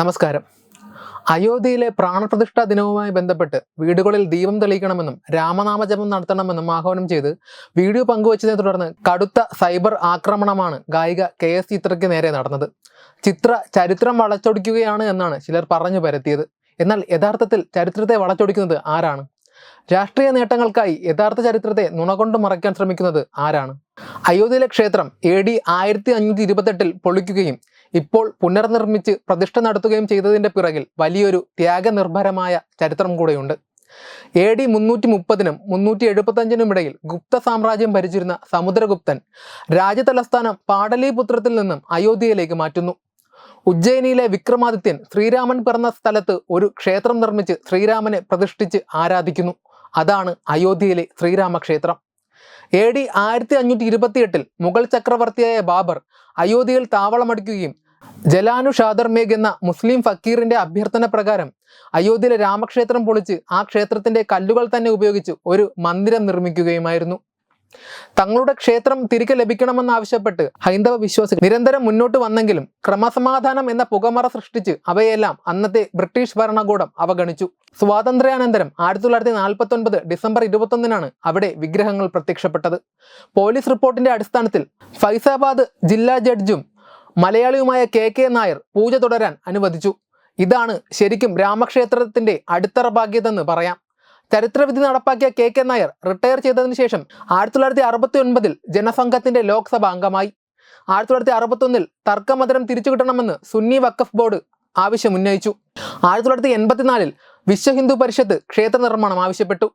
നമസ്കാരം. അയോധ്യയിലെ പ്രാണപ്രതിഷ്ഠാ ദിനവുമായി ബന്ധപ്പെട്ട് വീടുകളിൽ ദീപം തെളിയിക്കണമെന്നും രാമനാമജപം നടത്തണമെന്നും ആഹ്വാനം ചെയ്ത് വീഡിയോ പങ്കുവച്ചതിനെ തുടർന്ന് കടുത്ത സൈബർ ആക്രമണമാണ് ഗായിക കെ എസ് ചിത്രയ്ക്ക് നേരെ നടന്നത്. ചിത്ര ചരിത്രം വളച്ചൊടിക്കുകയാണ് എന്നാണ് ചിലർ പറഞ്ഞു പരത്തിയത്. എന്നാൽ യഥാർത്ഥത്തിൽ ചരിത്രത്തെ വളച്ചൊടിക്കുന്നത് ആരാണ്? രാഷ്ട്രീയ നേട്ടങ്ങൾക്കായി യഥാർത്ഥ ചരിത്രത്തെ നുണകൊണ്ട് മറയ്ക്കാൻ ശ്രമിക്കുന്നത് ആരാണ്? അയോധ്യയിലെ ക്ഷേത്രം എ ഡി ആയിരത്തി അഞ്ഞൂറ്റി ഇരുപത്തെട്ടിൽ പൊളിക്കുകയും ഇപ്പോൾ പുനർനിർമ്മിച്ച് പ്രതിഷ്ഠ നടത്തുകയും ചെയ്തതിന്റെ പിറകിൽ വലിയൊരു ത്യാഗനിർഭരമായ ചരിത്രം കൂടെയുണ്ട്. എ ഡി മുന്നൂറ്റി മുപ്പതിനും മുന്നൂറ്റി എഴുപത്തഞ്ചിനും ഇടയിൽ ഗുപ്ത സാമ്രാജ്യം ഭരിച്ചിരുന്ന സമുദ്രഗുപ്തൻ രാജ്യതലസ്ഥാനം പാടലീപുത്രത്തിൽ നിന്നും അയോധ്യയിലേക്ക് മാറ്റുന്നു. ഉജ്ജയിനിയിലെ വിക്രമാദിത്യൻ ശ്രീരാമൻ പിറന്ന സ്ഥലത്ത് ഒരു ക്ഷേത്രം നിർമ്മിച്ച് ശ്രീരാമനെ പ്രതിഷ്ഠിച്ച് ആരാധിക്കുന്നു. അതാണ് അയോധ്യയിലെ ശ്രീരാമക്ഷേത്രം. എ ഡി ആയിരത്തി അഞ്ഞൂറ്റി ഇരുപത്തിയെട്ടിൽ മുഗൾ ചക്രവർത്തിയായ ബാബർ അയോധ്യയിൽ താവളമടിക്കുകയും ജലാനു ഷാദർമേഗ് എന്ന മുസ്ലിം ഫക്കീറിന്റെ അഭ്യർത്ഥന പ്രകാരം അയോധ്യയിലെ രാമക്ഷേത്രം പൊളിച്ച് ആ ക്ഷേത്രത്തിന്റെ കല്ലുകൾ തന്നെ ഉപയോഗിച്ച് ഒരു മന്ദിരം നിർമ്മിക്കുകയുമായിരുന്നു. തങ്ങളുടെ ക്ഷേത്രം തിരികെ ലഭിക്കണമെന്നാവശ്യപ്പെട്ട് ഹൈന്ദവ വിശ്വാസികൾ നിരന്തരം മുന്നോട്ട് വന്നെങ്കിലും ക്രമസമാധാനം എന്ന പുകമറ സൃഷ്ടിച്ച് അവയെല്ലാം അന്നത്തെ ബ്രിട്ടീഷ് ഭരണകൂടം അവഗണിച്ചു. സ്വാതന്ത്ര്യാനന്തരം ആയിരത്തി തൊള്ളായിരത്തി നാൽപ്പത്തി ഒൻപത് ഡിസംബർ ഇരുപത്തൊന്നിനാണ് അവിടെ വിഗ്രഹങ്ങൾ പ്രത്യക്ഷപ്പെട്ടത്. പോലീസ് റിപ്പോർട്ടിന്റെ അടിസ്ഥാനത്തിൽ ഫൈസാബാദ് ജില്ലാ ജഡ്ജും മലയാളിയുമായ കെ കെ നായർ പൂജ തുടരാൻ അനുവദിച്ചു. ഇതാണ് ശരിക്കും രാമക്ഷേത്രത്തിന്റെ അടിത്തറ ഭാഗ്യതെന്ന് പറയാം. ചരിത്രവിധി നടപ്പാക്കിയ കെ കെ നായർ റിട്ടയർ ചെയ്തതിനു ശേഷം ആയിരത്തി തൊള്ളായിരത്തി അറുപത്തി ഒൻപതിൽ ജനസംഘത്തിന്റെ ലോക്സഭ അംഗമായി. ആയിരത്തി തൊള്ളായിരത്തി അറുപത്തൊന്നിൽ തർക്കമതരം തിരിച്ചു കിട്ടണമെന്ന് സുന്നി വഖഫ് ബോർഡ് ആവശ്യം ഉന്നയിച്ചു ആയിരത്തി തൊള്ളായിരത്തി എൺപത്തിനാലിൽ വിശ്വ ഹിന്ദു പരിഷത്ത് ക്ഷേത്ര നിർമ്മാണം ആവശ്യപ്പെട്ടു.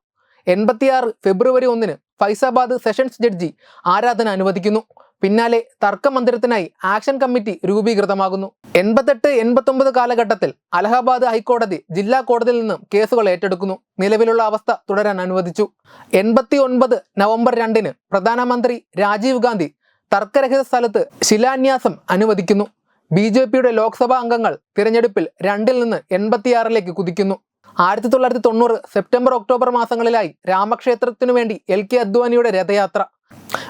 എൺപത്തിയാറ് ഫെബ്രുവരി ഒന്നിന് ഫൈസാബാദ് സെഷൻസ് ജഡ്ജി ആരാധന അനുവദിക്കുന്നു. പിന്നാലെ തർക്കമന്ദിരത്തിനായി ആക്ഷൻ കമ്മിറ്റി രൂപീകൃതമാകുന്നു. എൺപത്തെട്ട് എൺപത്തൊമ്പത് കാലഘട്ടത്തിൽ അലഹബാദ് ഹൈക്കോടതി ജില്ലാ കോടതിയിൽ നിന്നും കേസുകൾ ഏറ്റെടുക്കുന്നു. നിലവിലുള്ള അവസ്ഥ തുടരാൻ അനുവദിച്ചു. എൺപത്തി ഒൻപത് നവംബർ രണ്ടിന് പ്രധാനമന്ത്രി രാജീവ് ഗാന്ധി തർക്കരഹിത സ്ഥലത്ത് ശിലാന്യാസം അനുവദിക്കുന്നു. ബി ജെ പിയുടെ ലോക്സഭാ അംഗങ്ങൾ തിരഞ്ഞെടുപ്പിൽ രണ്ടിൽ നിന്ന് എൺപത്തിയാറിലേക്ക് കുതിക്കുന്നു. ആയിരത്തി തൊള്ളായിരത്തി തൊണ്ണൂറ് സെപ്റ്റംബർ ഒക്ടോബർ മാസങ്ങളിലായി രാമക്ഷേത്രത്തിനു വേണ്ടി എൽ കെ അദ്വാനിയുടെ രഥയാത്ര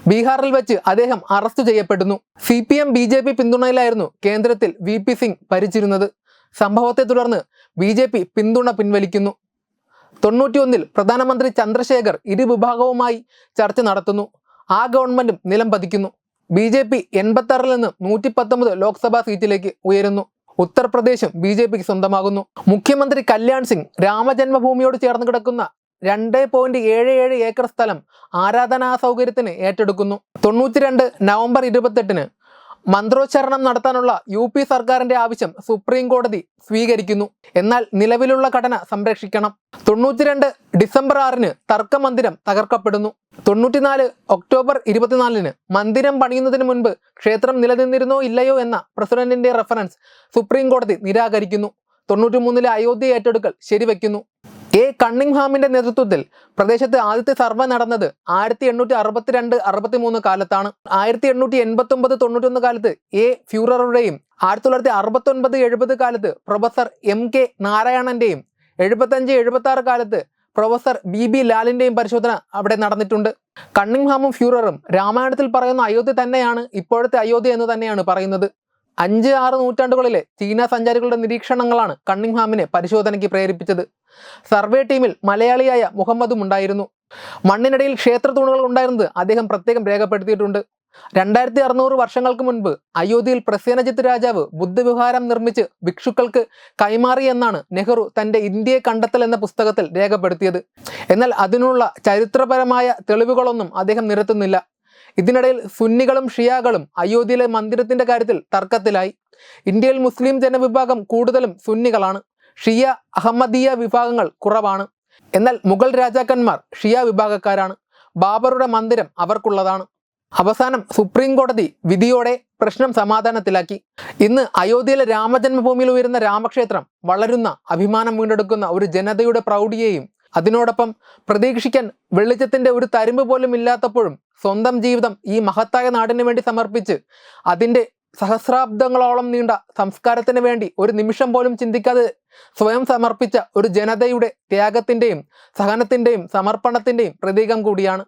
ബീഹാറിൽ വെച്ച് അദ്ദേഹം അറസ്റ്റ് ചെയ്യപ്പെടുന്നു. C P M B J P പിന്തുണയിലായിരുന്നു കേന്ദ്രത്തിൽ വി പി സിംഗ് ഭരിച്ചിരുന്നത്. സംഭവത്തെ തുടർന്ന് ബി ജെ പി പിന്തുണ പിൻവലിക്കുന്നു. തൊണ്ണൂറ്റിയൊന്നിൽ പ്രധാനമന്ത്രി ചന്ദ്രശേഖർ ഇരുവിഭാഗവുമായി ചർച്ച നടത്തുന്നു. ആ ഗവൺമെന്റും നിലം പതിക്കുന്നു. ബി ജെ പി എൺപത്തി നിന്ന് നൂറ്റി പത്തൊമ്പത് ലോക്സഭാ സീറ്റിലേക്ക് ഉയരുന്നു. ഉത്തർപ്രദേശും ബി ജെ പിക്ക് സ്വന്തമാകുന്നു. മുഖ്യമന്ത്രി കല്യാൺ സിംഗ് രാമജന്മഭൂമിയോട് ചേർന്ന് കിടക്കുന്ന രണ്ട് പോയിന്റ് ഏഴ് ഏഴ് ഏക്കർ സ്ഥലം ആരാധനാ സൗകര്യത്തിന് ഏറ്റെടുക്കുന്നു. തൊണ്ണൂറ്റിരണ്ട് നവംബർ ഇരുപത്തെട്ടിന് മന്ത്രോച്ചാരണം നടത്താനുള്ള യു പി സർക്കാരിന്റെ ആവശ്യം സുപ്രീം കോടതി സ്വീകരിക്കുന്നു. എന്നാൽ നിലവിലുള്ള ഘടന സംരക്ഷിക്കണം. തൊണ്ണൂറ്റിരണ്ട് ഡിസംബർ ആറിന് തർക്കമന്ദിരം തകർക്കപ്പെടുന്നു. തൊണ്ണൂറ്റിനാല് ഒക്ടോബർ ഇരുപത്തിനാലിന് മന്ദിരം പണിയുന്നതിന് മുൻപ് ക്ഷേത്രം നിലനിന്നിരുന്നോ ഇല്ലയോ എന്ന പ്രസിഡന്റിന്റെ റെഫറൻസ് സുപ്രീം കോടതി നിരാകരിക്കുന്നു. തൊണ്ണൂറ്റി മൂന്നിലെ അയോധ്യ ഏറ്റെടുക്കൽ ശരിവെക്കുന്നു. എ. കണ്ണിംഗ്ഹാമിന്റെ നേതൃത്വത്തിൽ പ്രദേശത്ത് ആദ്യത്തെ സർവേ നടന്നത് ആയിരത്തി എണ്ണൂറ്റി അറുപത്തിരണ്ട് അറുപത്തി മൂന്ന് കാലത്താണ്. ആയിരത്തി എണ്ണൂറ്റി എൺപത്തി ഒമ്പത് തൊണ്ണൂറ്റൊന്ന് കാലത്ത് എ. ഫ്യൂററുടെയും ആയിരത്തി തൊള്ളായിരത്തി അറുപത്തി ഒൻപത് എഴുപത് കാലത്ത് പ്രൊഫസർ എം. കെ. നാരായണന്റെയും എഴുപത്തഞ്ച് എഴുപത്തി ആറ് കാലത്ത് പ്രൊഫസർ ബി. ബി. ലാലിന്റെയും പരിശോധന അവിടെ നടന്നിട്ടുണ്ട്. കണ്ണിംഗ്ഹാമും ഫ്യൂററും രാമായണത്തിൽ പറയുന്ന അയോധ്യ തന്നെയാണ് ഇപ്പോഴത്തെ അയോധ്യ എന്ന് തന്നെയാണ് പറയുന്നത്. അഞ്ച് ആറ് നൂറ്റാണ്ടുകളിലെ ചീന സഞ്ചാരികളുടെ നിരീക്ഷണങ്ങളാണ് കണ്ണിംഗ്ഹാമിനെ പരിശോധനയ്ക്ക് പ്രേരിപ്പിച്ചത്. സർവേ ടീമിൽ മലയാളിയായ മുഹമ്മദും ഉണ്ടായിരുന്നു. മണ്ണിനടിയിൽ ക്ഷേത്ര തൂണുകൾ ഉണ്ടായിരുന്നത് അദ്ദേഹം പ്രത്യേകം രേഖപ്പെടുത്തിയിട്ടുണ്ട്. രണ്ടായിരത്തി അറുന്നൂറ് വർഷങ്ങൾക്ക് മുൻപ് അയോധ്യയിൽ പ്രസേനജിത്ത് രാജാവ് ബുദ്ധവിഹാരം നിർമ്മിച്ച് ഭിക്ഷുക്കൾക്ക് കൈമാറി എന്നാണ് നെഹ്റു തന്റെ ഇന്ത്യയെ കണ്ടെത്തൽ എന്ന പുസ്തകത്തിൽ രേഖപ്പെടുത്തിയത്. എന്നാൽ അതിനുള്ള ചരിത്രപരമായ തെളിവുകളൊന്നും അദ്ദേഹം നിരത്തുന്നില്ല. ഇതിനിടയിൽ സുന്നികളും ഷിയാകളും അയോധ്യയിലെ മന്ദിരത്തിന്റെ കാര്യത്തിൽ തർക്കത്തിലായി. ഇന്ത്യയിൽ മുസ്ലിം ജനവിഭാഗം കൂടുതലും സുന്നികളാണ്. ഷിയ അഹമ്മദീയ വിഭാഗങ്ങൾ കുറവാണ്. എന്നാൽ മുഗൾ രാജാക്കന്മാർ ഷിയ വിഭാഗക്കാരാണ്. ബാബറുടെ മന്ദിരം അവർക്കുള്ളതാണ്. അവസാനം സുപ്രീം കോടതി വിധിയോടെ പ്രശ്നം സമാധാനത്തിലാക്കി. ഇന്ന് അയോധ്യയിലെ രാമജന്മഭൂമിയിൽ ഉയരുന്ന രാമക്ഷേത്രം വളരുന്ന അഭിമാനം വീണ്ടെടുക്കുന്ന ഒരു ജനതയുടെ പ്രൗഢിയെയും അതിനോടൊപ്പം പ്രതീക്ഷിക്കാൻ വെളിച്ചത്തിന്റെ ഒരു തരുമ്പ് പോലും ഇല്ലാത്തപ്പോഴും സ്വന്തം ജീവിതം ഈ മഹത്തായ നാടിന് വേണ്ടി സമർപ്പിച്ച് അതിന്റെ സഹസ്രാബ്ദങ്ങളോളം നീണ്ട സംസ്കാരത്തിന് വേണ്ടി ഒരു നിമിഷം പോലും ചിന്തിക്കാതെ സ്വയം സമർപ്പിച്ച ഒരു ജനതയുടെ ത്യാഗത്തിന്റെയും സഹനത്തിന്റെയും സമർപ്പണത്തിന്റെയും പ്രതീകം കൂടിയാണ്.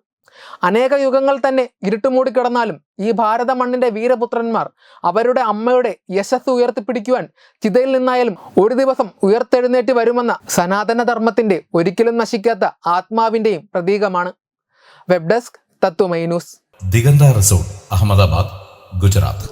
അനേക യുഗങ്ങൾ തന്നെ ഇരുട്ടുമൂടി കിടന്നാലും ഈ ഭാരത മണ്ണിന്റെ വീരപുത്രന്മാർ അവരുടെ അമ്മയുടെ യശസ് ഉയർത്തിപ്പിടിക്കുവാൻ ചിതയിൽ നിന്നായാലും ഒരു ദിവസം ഉയർത്തെഴുന്നേറ്റ് വരുമെന്ന സനാതന ധർമ്മത്തിന്റെ ഒരിക്കലും നശിക്കാത്ത ആത്മാവിന്റെയും പ്രതീകമാണ്. വെബ് ഡെസ്ക് തത്വമൈ ന്യൂസ് ദിഗന്ത റിസോർട്ട് അഹമ്മദാബാദ് ഗുജറാത്ത്